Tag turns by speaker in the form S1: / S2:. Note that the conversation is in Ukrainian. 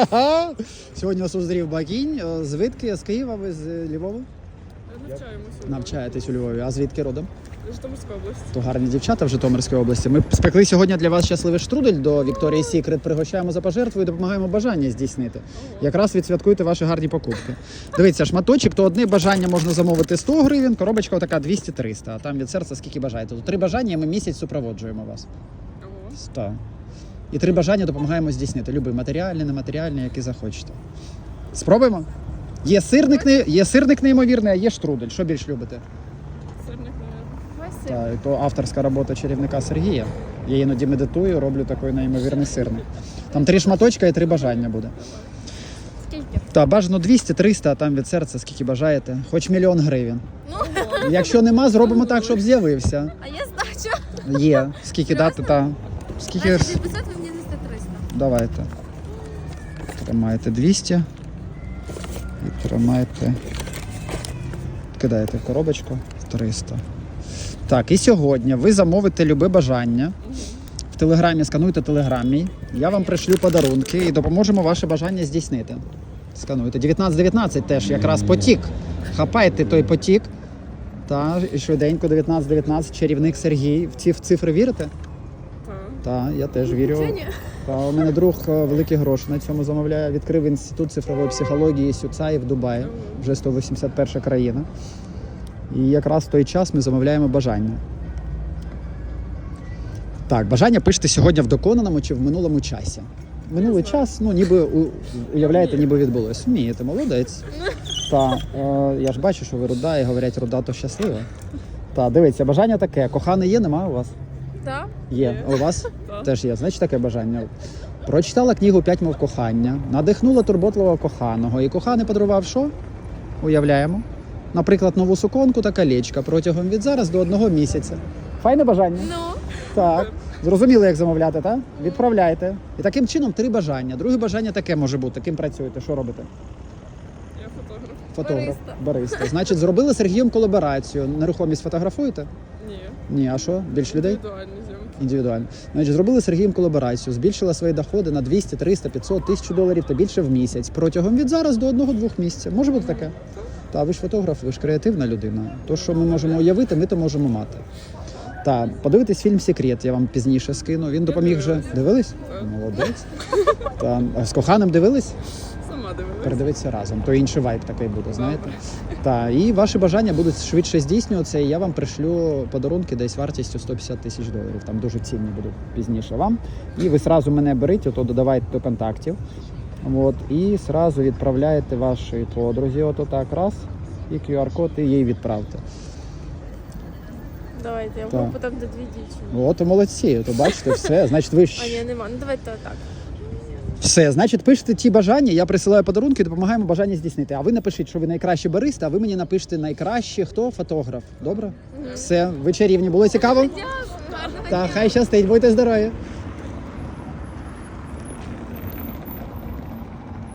S1: Ха-ха! Сьогодні вас узрів Бакінь. Е, Звідки? З Києва ви з Львова?
S2: Навчаємося.
S1: Навчаєтесь у Львові. А звідки родом?
S2: Житомирська область.
S1: То гарні дівчата в Житомирській області. Ми спекли сьогодні для вас щасливий штрудель до Вікторії Сікрет. Пригощаємо за пожертву і допомагаємо бажання здійснити. Ого. Якраз відсвяткуйте ваші гарні покупки. Дивіться, шматочок, то одне бажання можна замовити 100 гривень, коробочка така 200-300, а там від серця скільки бажаєте. То три бажання, і ми місяць супроводжуємо вас.
S2: Ого.
S1: 100. І три бажання допомагаємо здійснити. Любі матеріальні, нематеріальні, які захочете. Спробуємо? Є сирник, не- є сирник неймовірний, а є штрудель. Що більш любите?
S2: Сирник, мабуть.
S1: Так, то авторська робота чарівника Сергія. Я іноді медитую, роблю такий неймовірний сирник. Там три шматочка і три бажання буде.
S3: Скільки?
S1: Та бажано 200-300, а там від серця скільки бажаєте. Хоч мільйон гривень.
S2: Ого.
S1: Якщо нема, зробимо так, щоб з'явився.
S3: А я здачу.
S1: Є. Скільки дати, та. Скільки.
S3: 500
S1: Давайте. Тримаєте 200. І тримаєте. Кидаєте в коробочку 300. Так, і сьогодні ви замовите любе бажання. В телеграмі скануйте телеграм мій. Я вам пришлю подарунки і допоможемо ваше бажання здійснити. Скануйте. 1919 теж якраз потік. Хапайте той потік. Та і швиденько 1919 чарівник Сергій. В ці цифри вірите?
S2: Так.
S1: Я теж вірю. Та у мене друг е, великі гроші на цьому замовляє. Відкрив інститут цифрової психології Сюцаї в Дубаї, вже 181 країна. І якраз в той час ми замовляємо бажання. Так, бажання пишете сьогодні в доконаному чи в минулому часі. Минулий час, ну ніби уявляєте, ніби відбулось. Вмієте, молодець. Та е, я ж бачу, що ви руда і говорять, руда то щаслива. Та дивіться, бажання таке. Коханий є, нема у вас? Є. А у вас теж є. Значить таке бажання. Прочитала книгу П'ять мов кохання, надихнула турботливого коханого. І коханий подарував що? Уявляємо. Наприклад, нову суконку та колечка протягом від зараз до одного місяця. Файне бажання?
S3: Ну,
S1: Так. Зрозуміли, як замовляти, так? Відправляйте. І таким чином три бажання. Друге бажання таке може бути. Ким працюєте? Що робите?
S2: Я фотограф.
S1: Фотограф.
S3: Бариста.
S1: Бариста. Значить, зробили з Сергієм колаборацію. Нерухомість фотографуєте?
S2: Ні.
S1: Ні, а що? Більш людей?
S2: Індивідуальні зйомки.
S1: Індивідуально. Значить, зробили Сергієм колаборацію, збільшила свої доходи на 200, 300, 500, 1000 доларів та більше в місяць протягом від зараз до одного-двох місяців. Може бути таке? Та ви ж фотограф, ви ж креативна людина. То, що ми можемо уявити, ми то можемо мати. Та подивитись фільм Секрет, я вам пізніше скину. Він допоміг вже. Дивились? Молодець. Та з коханим дивились? Передивитися разом. То інший вайб такий буде, знаєте. Та і ваші бажання будуть швидше здійснюватися. І я вам пришлю подарунки десь вартістю 150 тисяч доларів. Там дуже цінні будуть пізніше вам. І ви сразу мене беріть, ото додавайте до контактів. От, і сразу відправляєте вашій подрузі, ото так раз, і QR-код, і їй відправте.
S3: давайте, я
S1: Так.
S3: групу там де дві дівчини.
S1: От молодці, то бачите, все. Значить, ви
S3: А ні, нема. Ну давайте так.
S1: Все. Значить, пишете ті бажання, я присилаю подарунки, допомагаємо бажання здійснити. А ви напишіть, що ви найкращий бариста, а ви мені напишете найкраще хто фотограф. Добре? Все, ви чарівні. Було цікаво?
S3: Дякую.
S1: Та хай щастить, будьте здорові.